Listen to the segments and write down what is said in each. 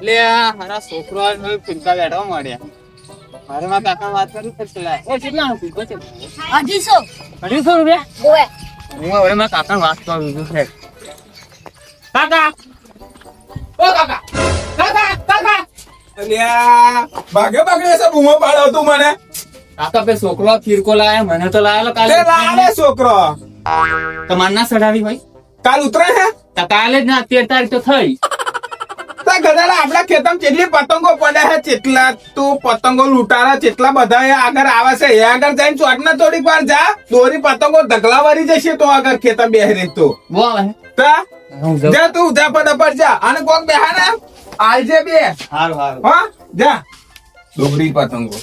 લે મારા છોકરો બેઠવા મળ્યા મારે કાકા વાત ફીરકો છે અઢીસો. અઢીસો રૂપિયા? ઓએ હું હવે મારા કાકા વાત કરું છું છે? કાકા! ઓ કાકા! કાકા કાકા! અલ્યા ભાગે ભાગે એસે બૂમો પાડો તું મને. કાકા પે છોકરો ફીરકો લાયા મને તો લાયેલો કાલે છોકરો. તમાર ના સડાવી ભાઈ કાલ ઉતરે હે? તો કાલે જ ના તેર તારીખ તો થઈ. ગધાડા આપણા ખેતરમાં કેટલી પતંગો પડે છે કેટલા તું પતંગો લૂંટારા કેટલા બધા આગળ આવે છે એ આગળ જઈને ચોટ ના થોડીક વાર જા. દોરી પતંગો ઢગલા વાળી જશે તો આગળ ખેતર બેહરી તો. આવે તા જાઉં. જા તું જા જા. અને કોક બેહાને આલજે બે. હારું હારું. હા જા. દોરી પતંગો.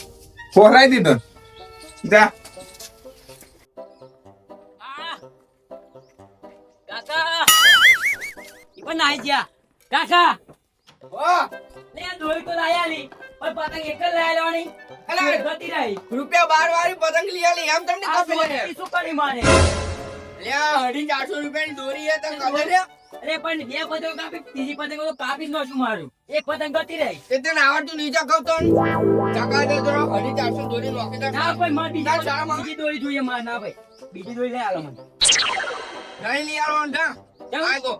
ફોરાઈ દીધો. જા. પણ નાઈ ગયા. કાકા. લે દોરી તો લાયા લી પણ પતંગ એક જ લાયા લેવાની અલા! ગતી રહી. રૂપિયા બાર વાળી પતંગ લઈ આલી એમ તમને ખબર છે? શું કરી મારે? અલ્યા અઢી ચારસો રૂપિયાની દોરી છે તને ખબર છે? અરે પણ બે પતંગ કાપી ત્રીજી પતંગ તો કાપી જ નાખું મારું. એક પતંગ ગતી રહી. એ તને આવડતું નીચે કહું તો ચકા દે જરા અઢી ચારસો દોરી નોખી. દે ના ભાઈ મારે બીજી ના. બીજી દોરી જોઈએ માર ના ભાઈ. બીજી દોરી લઈ આલો મને. નહીં લઈ આલો ના તો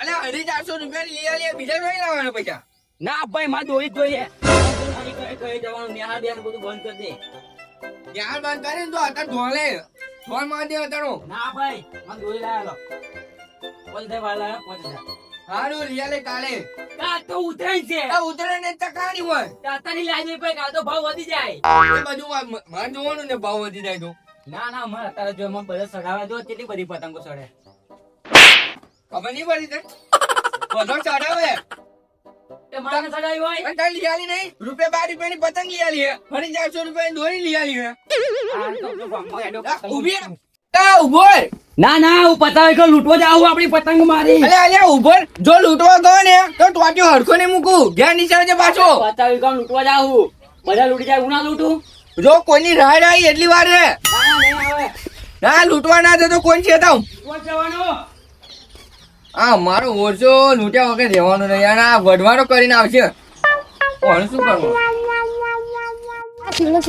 અલ્યા અઢી ચારસો રૂપિયા લઈ આલી બીજા નહીં લાવવાના પૈસા? ના ભાઈ મારે દોરી જોઈએ. મારી જવાનું. નેહાળ બેન બધું બંધ કરી દે. બંધ તો અત્યારે ધોલે ધોલમાં દે અત્યારે ના ભાઈ મારે દોરી લઈ આલો વાલા પોચ હારું લઈ કાલે. કા તો ઉતરાય છે. આ ઉતરે ને તકાની હોય. તાતાની દે ભાઈ તો ભાવ વધી જાય. એ બધું મારે જોવાનું ને ભાવ વધી જાય તો. ના ના મારે અત્યારે જો બધા સડાવા દો કેટલી બધી પતંગો સડે ખબર નહીં પડી તે બધો ચડાવે તે રૂપિયા પતંગ લઈ આલી ફરી ચારસો દોરી લઈ આલી તો જો. તા. ના ના હું પતાવે કે લૂંટવા જાઉં આપણી પતંગ મારી. અલે ઊભો જો લૂંટવા ગયો ને તો ટોટિયો હરખો ને મૂકું. ઘેર નીચે છે પાછો. પતાવે કે લૂંટવા જાઉં. બધા લૂંટી જાય હું ના લૂંટું? જો કોઈની રાહ રાહ એટલી વાર રે ના આવે લૂંટવા ના જતો કોઈ છે તાવ લૂંટવા જવાનું. આ મારો ઓરસો લૂંટ્યા વગર રહેવાનો નહીં. અને આ વઢવાનો કરીને આવશે. કોણ શું કરવું? આ છેલ્લો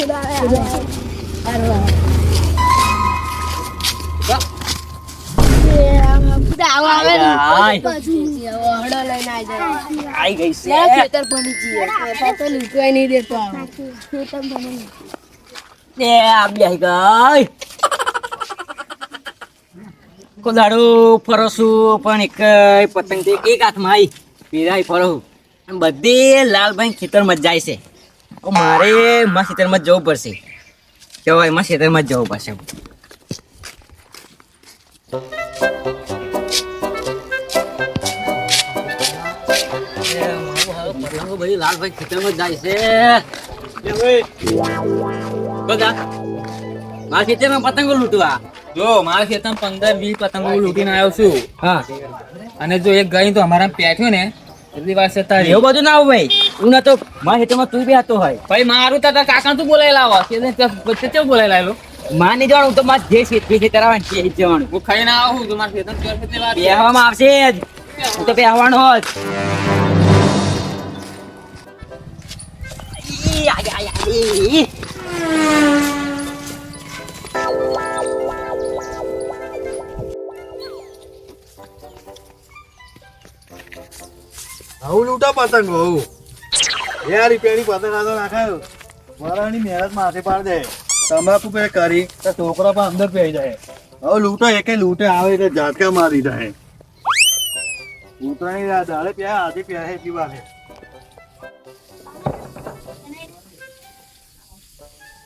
કોદાડું ફરસું પણ એક પતંગ એક હાથમાં આવી પીરાય ફરો અને બધી લાલભાઈ ખેતરમાં જ જાય છે. મારે એમાં ખેતરમાં જ જવું પડશે. કેવાય એમાં ખેતરમાં જ જવું પડશે. બધી લાલભાઈ ખેતરમાં જાય છે. બધા. મારા ખેતરમાં પતંગો લૂંટવા. જો મારા ખેતર પંદર વીસ પતંગો લૂટીને આવ્યો છું. હા. અને જો એક ગઈ તો અમારા પેઠ્યું ને એટલી છે તારી. એવું બધું ના હોય ભાઈ. હું ના તો મારા ખેતરમાં તું બી હતો હોય. ભાઈ મારું તાતા કાકા તું બોલાય લાવો કેવું બોલાય લાવેલો માં નહીં જવાનું તો મારે જે આવે તે જવાનું. હું આવું છું મારા ખેતર છે. બેહવામાં આવશે જ. હું તો બેહવાનો જ ઈ, આય, આય, આવું લૂંટા પતંગ હોઉં બે રૂપિયાની પતંગ આ તો નાખાયો. વરાની મહેનત માથે પાડ દે. તમાકુ પે કરી તો છોકરા પણ અંદર પહેરી જાય. હવે લૂંટો એકે લૂંટે આવે એટલે ઝાટકા મારી જાય. ઉતરાણી દાડે પ્યા, આજે પ્યા હે પીવા છે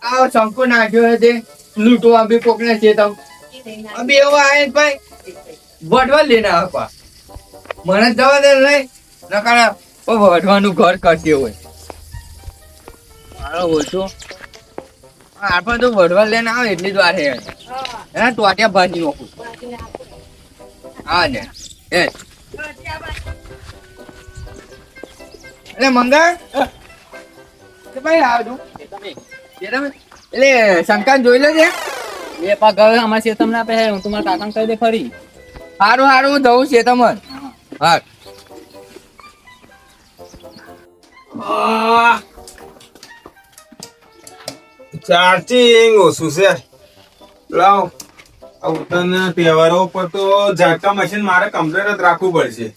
આ શંકુ નાખ્યો છે લૂંટો બી કોકને છે તમ અબે એવો આયે ભાઈ. વઢવા લેને આપા મને જવા દે નહીં નકારા વઢવાનું ઘર કરતી હોય. મારો ઓછો. આપણે તો વઢવા લઈને આવે એટલી જ વાર હે. એના ટોટિયા ભાજી નાખું હા ને એ. એટલે મંગળ? કે ભાઈ આવજો એટલે શંકા જોઈ લેજે. એ પા ગયો અમારા ખેતર ના પહે હું તમારા કાકા કહી દે ફરી. સારું સારું હું જઉં છે તમને હા. ચાર્જિંગ ઓછું છે. લાવ. આ તહેવારો ઉપર તો ઝાટકા મશીન મારે કમ્પ્લેટ જ રાખવું પડશે.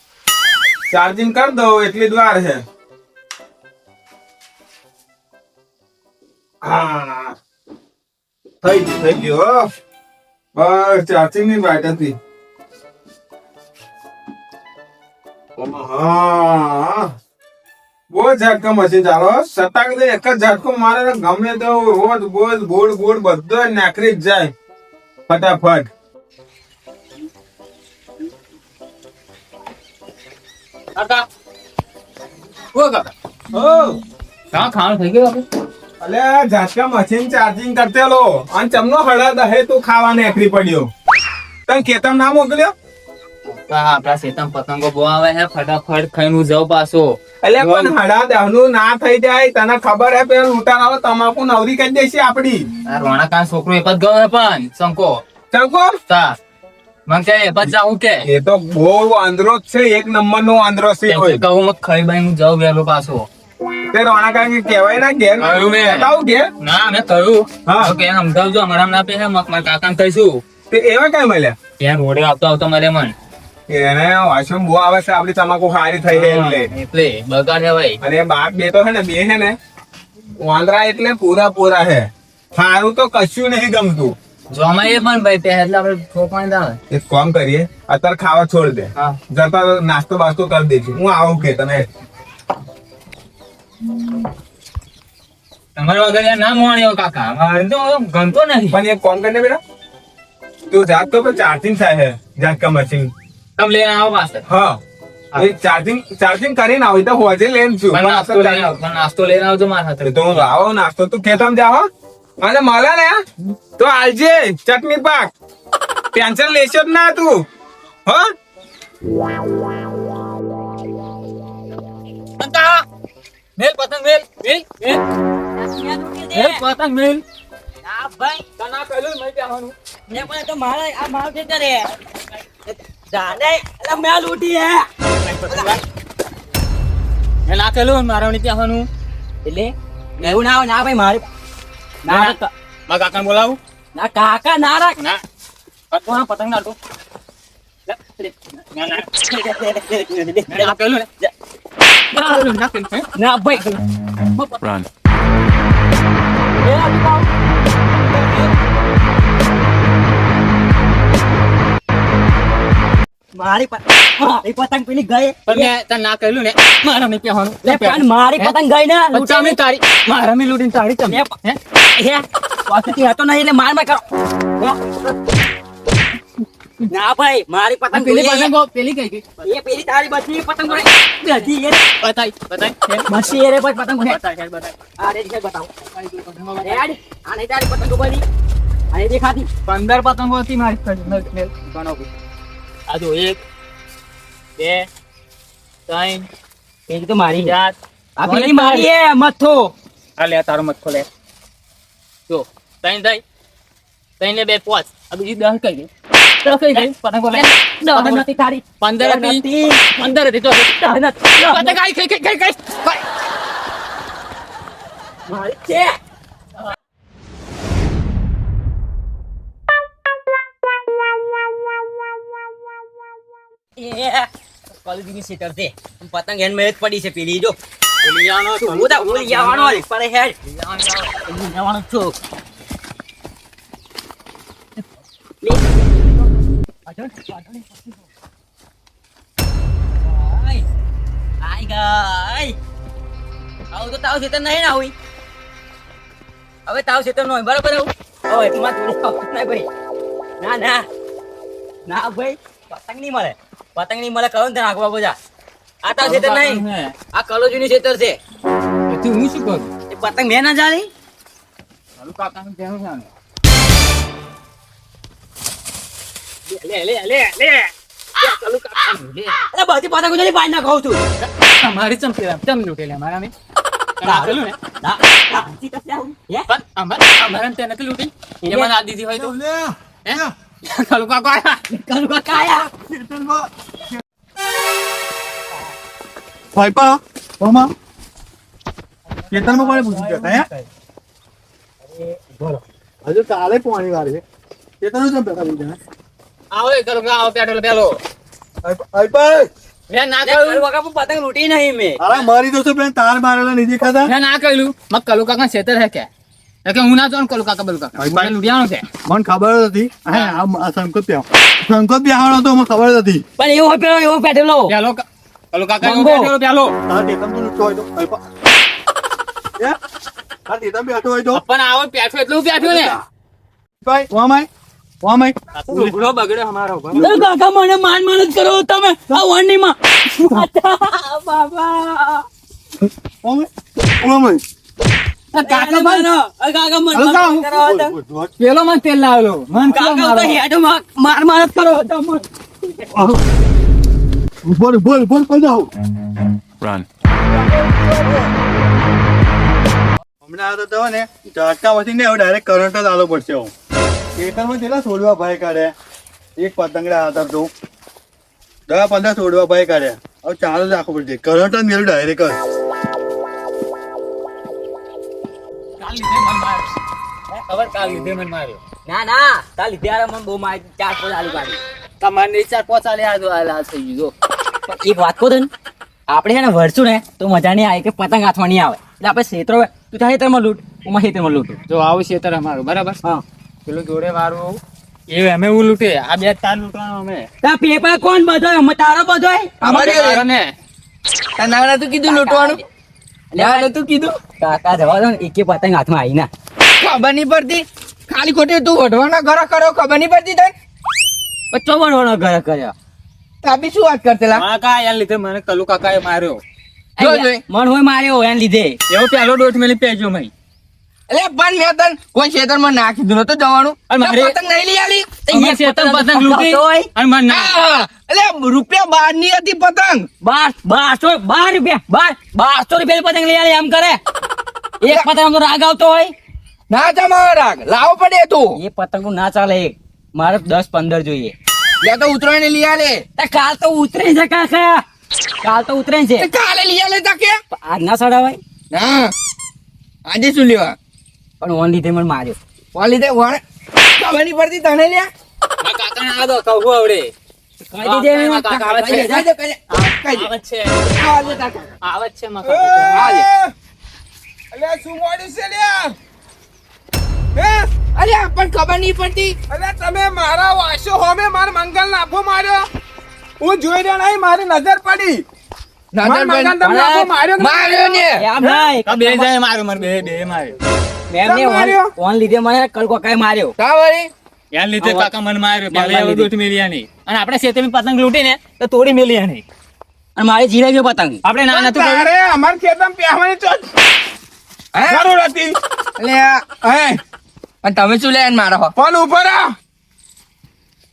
ચાર્જિંગ કરી દો એટલી જ છે. હા. થઈ ગયું થઈ ગયું બસ ચાર્જિંગની વાત હતી. હા. બહુ ઝાટકા મશીન ચાલો. સતાક દે એક જ ઝાટકો મારે ગમે તો રોજ બોજ બોડ બોડ બધો નાખરી જ જાય. ફટાફટ. કાકા. ઓ કાકા. ઓ. કાં ખાવાનું થઈ ગયું અલે ઝાટકા મશીન ચાર્જિંગ કરતેલો અને ચમનો હળદ હે તું ખાવા નેકરી પડ્યો. તને કેતમ ના મોકલ્યો? હા આપણા શેતમ પતંગો બહુ આવે હે. ફટાફટ ખાઈને હું જાઉં પાછો. એટલે પણ હડા દહનું ના થઈ જાય તને ખબર હે પેલો લૂંટારાઓ તમાકુ નવરી કરી દેશે આપડી. આ રોણાકાન છોકરો એ પદ ગયો પણ શંકો. શંકો? તા મને કે એ બાદ જાઉં કે. એ તો બહુ આંધળો જ છે એક નંબર નો આંધ્રો છે કહું મત ખાઈ બાઈ હું જાઉં વેલો પાછો. તે રોણા કાકી કહેવાય ના ઘેર? કહ્યું મેં. બતાવું કે ના મેં કહ્યું હા. કે સમજાવજો અમારા ના પે હે મક મારા કાકાને કહીશું. તે એવા કઈ મળ્યા? ત્યાં રોડે આવતો આવતો મળે મન. એને વાસણ બહુ આવે છે આપડી તમાકુ સારી થઈ ગઈ એટલે. એટલે બગાડે ભાઈ. અને બાપ બે તો છે ને બે છે ને વાંદરા એટલે પૂરા પૂરા છે. સારું તો કશું નહીં ગમતું. જોમાં પણ ભાઈ તે એટલે આપણે ઠોકવાની દાળ એક કામ કરીએ અત્યારે ખાવા છોડ દે. હા. જતા નાસ્તો બાસ્તો કરી દેજો. હું આવું કે તને તમારે વગર ના મોણ્યો કાકા. મારે તો ગમતો નથી. પણ એક કામ કરીને બેટા. તું જાત તો ચાર્જિંગ થાય હે ઝાટકા મશીન તમે લઈને આવો પાસે હા. એ ચાર્જિંગ ચાર્જિંગ કરીને આવી. તો હોજે લેન છું. નાસ્તો લઈને આવો પણ નાસ્તો લઈને આવજો મારા સાથે. તો આવો નાસ્તો તું ખેતમ જાવ અને મળે ને તો આલજે ચટણી પાક. ટેન્શન લેશો જ ના તું. હો? મેલ પતંગ મેલ મેલ મેલ. મેલ પતંગ મેલ. ના ભાઈ. તના કહેલું મેં કહેવાનું મેં પણ તો મારા આ માર ખેતર કરે જાને એટલે મેં લૂટી હે. મેં ના કહેલું મારા નહીં કહેવાનું. એટલે એવું ના ના ભાઈ મારે ના ના મારા કાકાને બોલાવું? ના કાકા ના રાખ. ના. પતંગ પતંગ ના તો ના ના? ના હે? ના ભાઈ. મારી પ- મારી પતંગ પેલી ગઈ. પણ મેં તને ના કહેલું ને. મારા નહીં કહેવાનું લે પણ મારી પતંગ ગઈ ને લૂંટા મેં તારી મારા મેં લૂંટીને તારી તમે. હે? હે? પાછળથી હતો નહીં એટલે માર માર કરો. ના ભાઈ મારી પતંગ પેલી પેલી પતંગો પેલી કઈ ગઈ? એ પેલી તારી બધી પતંગ બધી એ બતાઈ બતાઈ હે? બસી એ રે ભાઈ પતંગ બતાઈ હે, બતાઈ આ રે છે બતાવો. રેડ આ નહીં તારી પતંગો બધી. આ એ દેખાતી. પંદર પતંગો હતી મારી ઘરે. આ જો એક બે ત્રણ એ તો મારી જાત આ પેલી મારી મથો. આ લે તારો મથો લે. જો ત્રણ થઈ ત્રણ ને બે પાંચ. આ બીજી દસ કઈ ગઈ. પંદર હતી. પંદર હતી તો. પતંગ આઈ કઈ કઈ કઈ કઈ કોલેજની સીટર છે. પતંગ હેન્ડ મેં પડી છે પેલી જો. હું તો ઉડી જવાનો પર હેડ. જવાનો છું. આય ગાય. આવું તો તાવ સીટર નહીં ના હોય હવે તાવ સીટર નો બરાબર આવું? હવે ભાઈ. ના ના. ના ભાઈ. પતંગ નહીં મળે. પતંગની મળે કહો ને તને આગવા બોજા આ તાવ ખેતર નહીં. આ કલોજી કલોજીની ખેતર છે. પછી હું શું કરું? એ પતંગ મેં ના જાણી ચાલુ કાકાનું કહેવું છે આને. લે લે લે લે ચાલુ અરે બધી પતંગ ઉજાડી પાડી ના છું. અમારી ચમ ચમ લૂંટેલી અમારા મેં ને ના. ના છે અમારે અમારે નથી લૂંટી. એમાં ના દીધી હોય તો. હે? કાકા આયા. કાકા આયા ભાઈ પા મામા. ખેતરમાં કોને પૂછ્યું છે હે બોલો હજુ કાલે પોણી વાર છે. ખેતરનું કેમ બેઠા બીજા આવો એ કલુકા આવો પેટ્રોલ પેલો. અલ્પાઈ મેં ના કહ્યું. કાકા પતંગ લૂંટી નહીં મેં. અરે મારી દોસ્તો પેલા તાર મારેલા નહીં દેખાતા? મેં ના કહ્યું. મગ કલુ છેતર હે કે? કે હું ના જાઉં કલુ કાકા બલુ કાકા. ભાઈ, મને લુડિયાનો છે મને ખબર હતી. હે. આ આ સંકોચ પ્યા બિહાડો તો મને ખબર હતી. પણ એવો પેલો એવો પેટેલો પેલો ક- કલુ કાકા મંગો. પેલો પેલો તાર ટેકમ તો લૂંટતો હોય તો અલ્પા હે? તાર ટેકમ બેઠો હોય તો પણ આવો પેઠો એટલું પેઠું ને. ભાઈ વામાય વામાય ઉભરો બગડે અમારો એ કાકા મને માન માન જ કરો તમે. આ વણની માં બાબા વામાય વામાય કાકા મન એ કાકા મન માન કરો તમે. બોલ, બોલ. પેલો મને તેલ લાવેલો. મન કાકા તો હેડ માર માર માર જ કરો તમે. બોલ બોલ બોલ બોલ જાઓ હમણાં આ તો તો ને ઝટકા પછી ને હવે ડાયરેક્ટ કરંટ જ આલો પડશે હું ખેતરમાં કેટલા છોડવા ભાઈ કાઢ્યા એક પતંગડા હતા તો દસ પંદર છોડવા ભાઈ કાઢ્યા હવે ચાલુ જ રાખવું પડશે. કરંટ જ મેળ્યું ડાયરેક્ટ જ. ખબર? કાલ લીધે મન માર્યો. ના ના કાલ લીધે મને બહુ મારી ચાર પાંચ આલુ કાઢી. તમારે ચાર પાંચ આલે આ થઈ ગયું એક વાત કહું તને? આપણે છે ને વરસું ને તો મજા નહીં આવે કે પતંગ હાથમાં નહીં આવે. એટલે આપણે ક્ષેત્રો તું તારા ખેતરમાં લૂંટ હું મારા ખેતરમાં લૂંટું. જો આવું છે અમારું બરાબર? હા. પેલું જોડે વાળું એ અમે હું લૂંટે આ બે તાર લૂંટવાનો અમે. તા પેપર કોણ બધો અમે તારો બધો અમારે ને. નાના તું કીધું લૂંટવાનું? લેવાનું તું કીધું? કાકા જવા દો ને એકે પતંગ હાથમાં આવી ના. ખબર નહીં પડતી. ખાલી ખોટી તું વઢવાના ઘર કરો ખબર નહીં પડતી તને? બચ્ચો ઘરે કર્યા. તાપી શું વાત કરતેલા મારા કા યાર લીધે મને કલુ કાકાએ માર્યો. જો જોઈ. મન હોય માર્યો એને લીધે. એવો પેલો દોઢ મેલી પેજો મઈ એટલે પણ મેં તન કોઈ ખેતરમાં નાખી દીધું તો જવાનું. અને મારે- પતંગ નહીં લઈ આલી. એ શેતર પતંગ લૂંટી. હોય. અને મને એટલે રૂપિયા બારની હતી પતંગ. બાર બારસો બાર રૂપિયા. બાર બારસો રૂપિયા પતંગ લઈ આલી એમ કરે. એક પતંગ તો રાગ આવતો હોય. ના જમાવા રાગ. લાવો પડે તું. એ પતંગ ના ચાલે. એક મારે દસ પંદર જોઈએ. લે તો ઉતરાયણ લઈ આલે. કાલ તો ઉતરે છે કાકા. કાલ તો ઉતરે છે. કાલે લઈ આલે તકે આજ ના સડાવાય. ના આજે શું લેવા? પણ ઓન લીધે મને માર્યો. ઓન લીધે વણ ખબર નહીં પડતી તને લ્યા. કાકા આ દો કહું આવડે. કહી દેજે એને. કાકા આવે છે. કઈ દે, કઈ દે, કઈ દે. કઈ દે. આવે છે. આલે. અલ્યા શું મોડ્યું છે લ્યા? અલ્યા પણ ખબર નહીં પડતી. અરે તમે મારા વાસો હોમે માર મંગલ નાફો માર્યો. હું જોઈ રહ્યો નહીં મારી નજર પડી. નજર મંગલ તમે નાફો માર્યો માર્યો ને. એમ નહીં. બે જાય માર્યો મને બે બે માર્યો. મેમ ને ઓન- લીધે મને કલકોકાએ માર્યો. કા વળી? યાર લીધે કાકા મને માર્યો લીધે. દોઢ મેલ્યા નહીં. અને આપણે શેતરની પતંગ લૂટી ને તો તોડી મેલિયા નહીં. અને મારે જીરાઈ ગયો પતંગ. આપણે ના નતું અરે અમાર ખેતમ પહેવાની તો હે? જરૂર હતી. અલ્યા હે? અને તમે શું લે મારો ફોન ઉપર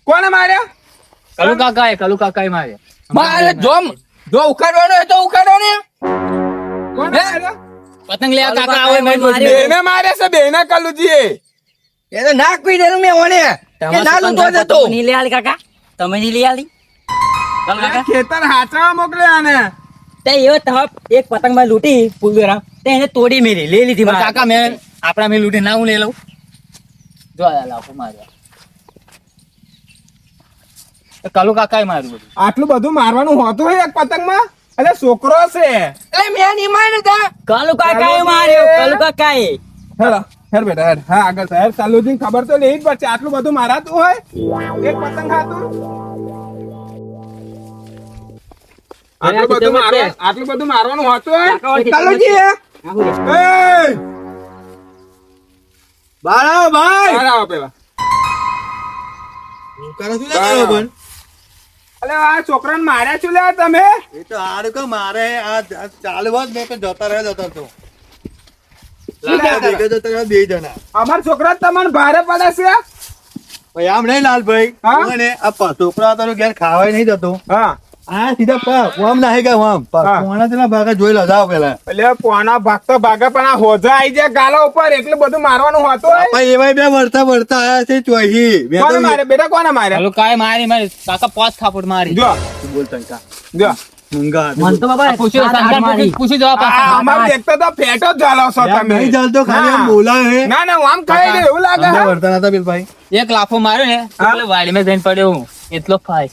કોને માર્યા? કલુ એ કલુ કાકા માર્યા. મારે જો જો ઉખાડવાનો હોય તો ઉખાડો ને કોને પતંગ લે કાકા આવે મેં માર્યો. બેને માર્યા છે બેને કલુજી એ તો ના કોઈ દેલું મેં ઓને. કે ના તો? જતો નહીં લઈ આલી કાકા. તમે નહીં લઈ આલી કલ કાકા? ખેતર હાચવા મોકલે આને. તે એવો તપ એક પતંગમાં લૂંટી પુલવેરા તે એને તોડી મેલી લે લીધી મારા. કાકા મેં આપણા મેં લૂંટી ના હું લઈ લઉં. જો આ લાફો માર્યો તો કાકાએ માર્યું બધું. આટલું બધું મારવાનું હોતું હોય એક પતંગમાં? અરે છોકરો છે. એટલે મેં નહીં માર્યો તા. કલુ કાકાએ માર્યો કલુ કાકાએ. હેલો હેર બેટા હેર હા આગળ સાહેબ સાલુજી ખબર તો લેવી જ પડશે. આટલું બધું મારાતું હોય? એક પતંગ ખાતું આટલું બધું આટલું બધું મારવાનું હોતું હોય? કાલુજી એ! બહાર આવો ભાઈ! બહાર આવો પેલા. કરો શું લે પણ અલે આ છોકરાને માર્યા છો લે તમે? એ તો હારું કે મારે આ ચાલવા જ મેં કે જતા રહ્યા જતો તો. ભેગા બે જણા. અમાર છોકરા તમને ભારે પડે છે. ભાઈ આમ નહીં લાલભાઈ હા? મને આ છોકરા તારો ઘેર ખાવાય નહીં જતો. હા. આ સીધા પગ આમ નાહી ગયા આમ હા. તેના ભાગા જોઈ લો જાઓ પેલા. એટલે પોના ભાગતો ભાગા પણ આ હોજા આઈ જાય ગાલા ઉપર એટલે બધું મારવાનું હતું હોય. ભાઈ એવાય બે વળતા વળતા આયા છે ચોહી. મેં કોને તો મારે? બેટા કોને મારે? હાલો કાય મારી મારી. કાકા પાંચ થાપડ મારી. જો. બોલ તંકા જો ના. ના ના એક લાફો માર્યો ને વાડી એટલે વાડીમાં જઈને પડ્યો એટલો ફાય.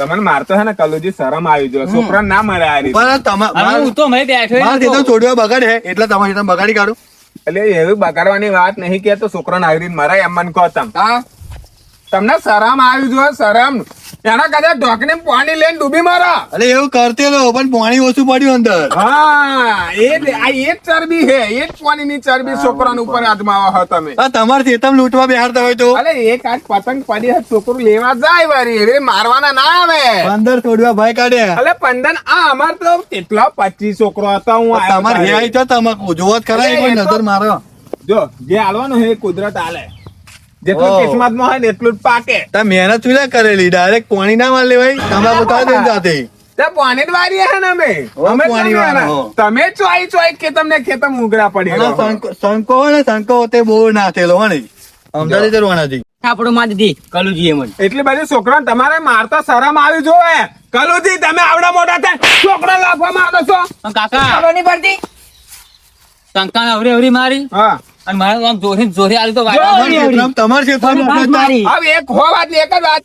તમને મારતો હે ને કલુજી શરમ આવી જો છોકરા ના મારે આ રીતે. પણ તમે હું તો મેં બેઠો માર તો. છોડ્યો. બગાડે હે એટલે તમારે ખેતર બગાડી કાઢો. એટલે એવી બગાડવાની વાત નહીં કે તો છોકરાને આવી રીતે મરાય એમ મન કહો તમ. તમને શરમ આવી જો શરમ. એના કદાચ ઢોકને પાણી લઈને ડૂબી મારા. અરે એવું કરતેલો પણ પાણી ઓછું પડ્યું અંદર. હા એ જ- આ એ જ ચરબી હે એ જ પાણીની ચરબી છોકરાના ઉપર અજમાવો હો તમે. તમારે ચેતમ લૂંટવા બેહાડતા હોય તો? અરે એક આજ પતંગ પડી હે છોકરું લેવા જાય વારી એ મારવાના ના આવે. અંદર છોડવા ભાઈ કાઢે. અરે પંદન આ અમાર તો કેટલા પચીસ છોકરો હતા હું તમારે હે તો તમાકુ. જોવો જ ખરા એક નજર મારો. જો જે આલવાનું હે કુદરત હાલે જેટલું કિસ્મતમાં હોય ને એટલું જ પાકે. તા મહેનત શું કરેલી. ડાયરેક્ટ પાણી ના માર લેવાય. તમારા બતાવ દે જાતે. પાણી જ વારીએ હે ને અમે. અમે તમે. ચોઈ ચોઈ કે તમને ખેતર મુગરા પડી સંકો- સંકો ને સંકો તે બહુ નાખેલો હોય ને અમદાવાદ કરવાનાથી થાપડો માં દીધી. કલુજીએ મને એટલી બધી છોકરા તમારે મારતા શરમ આવી જોવે કલુજી તમે આવડા મોટા થાય છોકરા લાફવા માંગો છો. કાકા. ખબર નહીં પડતી. શંકાને અવરી અવરી મારી. હા. અને મારે આમ જોરી જોરી આલી તો તમારે એક હો વાત એક જ વાત.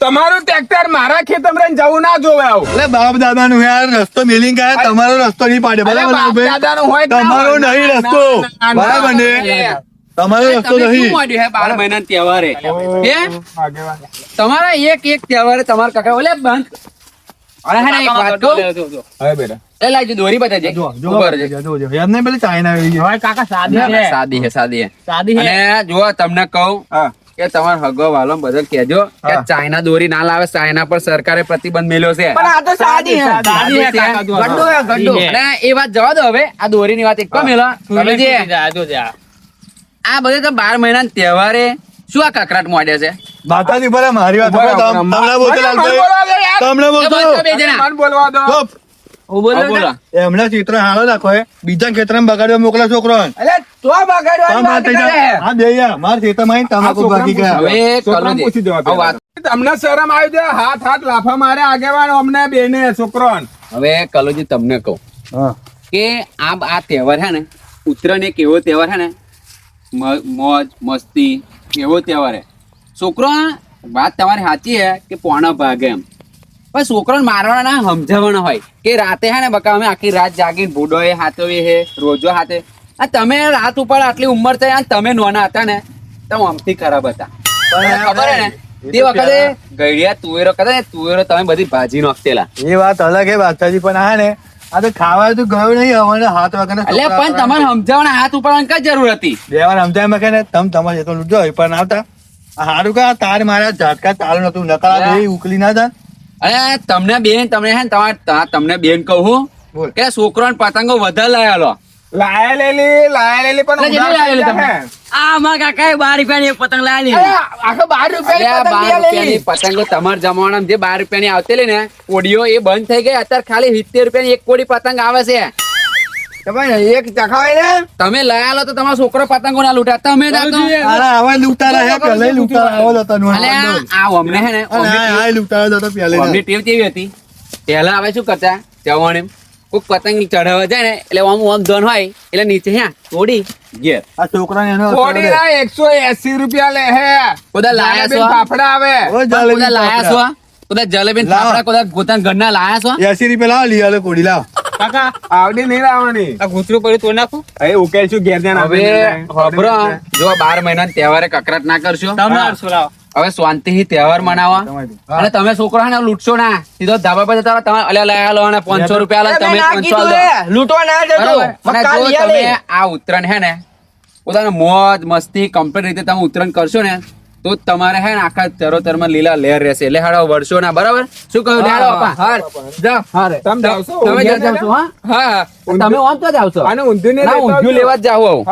તમારું ટ્રેક્ટર મારા ખેતરમાં જવું ના જોવે આવું. એટલે બાપ દાદા નું યાર રસ્તો મિલિંગ ગયા તમારો રસ્તો નહીં પાડે બરાબર બાપ લાલભાઈ? દાદાનું હોય તમારો નહીં રસ્તો. બરાબર ને? તમારો રસ્તો નહીં. માંડ્યું હે બાર મહિના તહેવારે? તમારા એક એક તહેવારે તમારા કાકા ઓલે બંધ. અરે હે એક વાત કહું જો, જો. હવે બેટા એ લાવજો દોરી બતાવજે જો, જો, જો, જો. યાદ નહીં પેલી ચાઇના આવી ગઈ. હવે કાકા સાદી ના, ના, છે સાદી હે સાદી હે સાદી છે અને જો તમને કહું કે તમાર હગો વાલો બધા કહેજો કે ચાઇના દોરી ના લાવે ચાઇના પર સરકારે પ્રતિબંધ મેલ્યો છે આ તો સાદી છે સાદી છે. કાકા, જો. ગંડો હે, ગંડો. સાદી છે. અને એ વાત જવા દો હવે આ દોરીની વાત એક મેલો તમે જા. આ બધે તો બાર મહિના તહેવારે શું આ કકરાટ મોડે છે માતાજી ભલે મારી વાત. તમને બોલતો લાલભાઈ. તમને બોલતો. હું હા. એમને ચિત્ર હાલો નાખો બીજા ખેતર બગાડવા મોકલા છોકરો હા. તમને શરમ આવી જાય હાથ હાથ લાફા મારે આગેવાન અમને બેને છોકરોન હવે કલોજી તમને કહું કે આ આ તહેવાર છે ને ઉત્તરાયણ એક એવો તહેવાર છે ને મોજ મસ્તી એવો તહેવાર છે. છોકરો વાત તમારી સાચી છે કે પોણો ભાગે એમ. પણ છોકરાને મારવાના ના સમજાવવાના હોય કે રાતે હે ને બકા અમે આખી રાત જાગીને ભૂડોએ હાથવીએ હે રોજો હાથે. આ તમે રાત ઉપર આટલી ઉંમર થઈ અને તમે નોના હતા ને તો આમથી ખરાબ હતા. ખબર હે ને તે વખતે ગઈડિયા તુવેરો કદાચ ને તુવેરો તમે બધી ભાજી નાખતેલા એ વાત અલગ હે બાદશાહજી પણ હા ને આ તો ખાવા તો ગયું નહીં અમારે હાથ વગર એટલે પણ તમારે સમજાવવાના હાથ ઉપર કઈ જરૂર હતી? બે વાર સમજાવ્યા કે ને તમ તમારે એ તો પણ આવતા હારું કા તાર મારા ઝાટકા ચાલુ નતું. નકળા બે ઉકલી ના હતા અરે તમને બેન તમને હે ને તમારે તમને બેન કહું. કે છોકરો પતંગો વધારે લાયા લેલી લાયા લેલી પણ લાયેલી. આ અમારા કાકાએ બાર રૂપિયાની એક પતંગ લાવેલી આખો બાર રૂપિયાની પતંગો તમાર જમાનામાં જે બાર રૂપિયાની આવતેલી ને કોડીઓ એ બંધ થઈ ગઈ. અત્યારે ખાલી સિત્તેર રૂપિયાની એક કોડી પતંગ આવે છે. એક ચખાવાય ને. તમે લાયા લો તો તમારા છોકરો પતંગો ના લૂંટા તમે અરે આવા લૂંટારા હે પહેલા લૂંટારા આવો જ હતા આ અમને હે ને આ આ લૂંટારા જ હતા ટેવ કેવી હતી? પહેલા હવે શું કરતા? જવાને કોઈક પતંગ ચઢાવવા જાય ને એટલે આમ આમ ધન હોય એટલે નીચે હે તોડી ઘેર. આ છોકરાને એનો કોડીના એકસો એસી રૂપિયા લે હે. બધા લાયા છો? ફાફડા આવે. બધા લાયા છો બધા જલેબી. ફાફડા કોદા ગોતાના ઘરના લાયા છો? એસી રૂપિયા લાવ આલો કોડી લાવ. કાકા આવડી નહીં લાવવાની. આ ઘૂંચરું પડ્યું તોડી નાખું. હવે ઉકેલશું ઘેર જઈને હવે ખબરો જો બાર મહિના તહેવારે કકરાટ ના કરશો. તમે હવે શાંતિથી તહેવાર મનાવો. અને તમે છોકરા ને લૂટશો ના. સીધો ધાબા પર જતા તમે અલ્યા લાયા લો અને પાંચસો રૂપિયા લો તમે પાંચસો આલો. ના જતો અને જો તમે આ ઉત્તરાયણ હે ને પોતાના મોજ મસ્તી કમ્પ્લીટ રીતે તમે ઉત્તરાયણ કરશો ને તો તમારે હે ને આખા ચરોતરમાં લીલા લહેર રહેશે. એટલે હાડો વર્ષો ના બરાબર? શું કહ્યું? હાડો હાર જા હારે તમે જાવશો તમે જાવશો હા? હા તમે ઓમ તો જાવશો અને ઊંધું ને ઊંધું લેવા જ જાવ આવું.